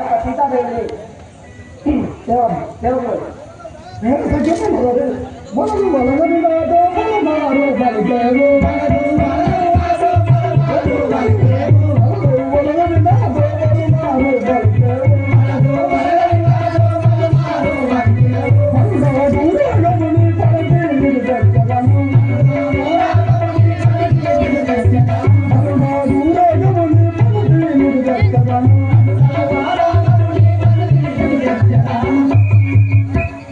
యొక్క సీతాదేవిని దేవ దేవుడు నేను చెప్పాను కదా మనకు వలగని నాతో మనమారు బలికేరు వలగని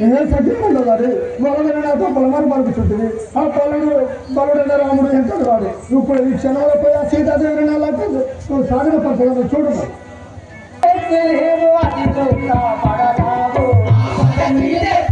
ఏ సత్యంలో గారి మొదలైన నాతో పొలమారు పలుకుతుంటుంది ఆ పొలడు బలుడైన రాముడు ఎంత రాడు ఇప్పుడు ఈ క్షణంలో పోయి ఆ సీతాదేవిని నెలకు నువ్వు సాగన పరచగలవు చూడము కాళేశ్వర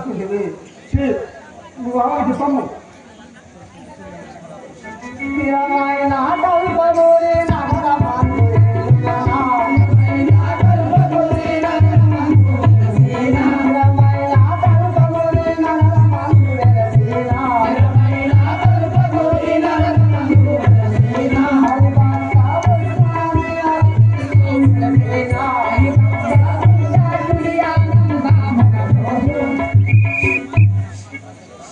పొలమారు పరుచుకుంటుంది ఛీ, నువ్వు ఆవిడ సొమ్ము స్థిరమైన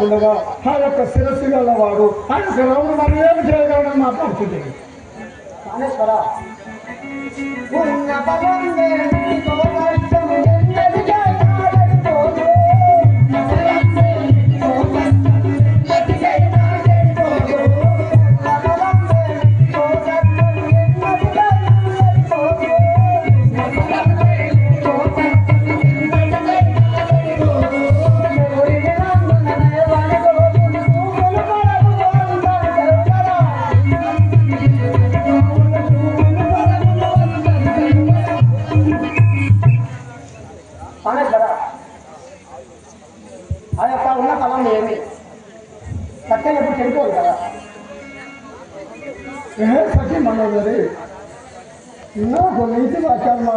హారు ఆ యొక్క శిరస్సు గలవాడు ఆయన రాముడు మనం ఏమి చేయగలడని మాట్లాడుతుంది కాళేశ్వర. అనేది కదా ఆ యొక్క ఉన్న తలం ఏమి సత్యం ఎప్పుడు చెప్పుకోదు కదా సత్యం అన్నది నాకు నీతి వాక్యాలు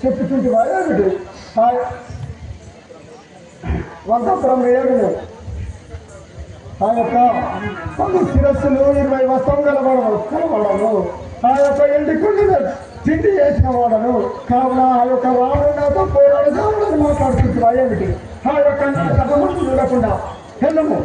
చెప్పుతుంటే వాడేమిటి వంట బ్రహ్మేడు ఆ యొక్క పది శిరస్సులు ఇరవై వస్త్రం కలవడము కలవడము ఆ యొక్క ఇంటి కుండి తిండి చేసిన వాడను కావున ఆ యొక్క రాముడు నాతో మాట్లాడుతుంది ఏమిటి ఆ యొక్క నా కథ ముందు చూడకుండా వెళ్ళము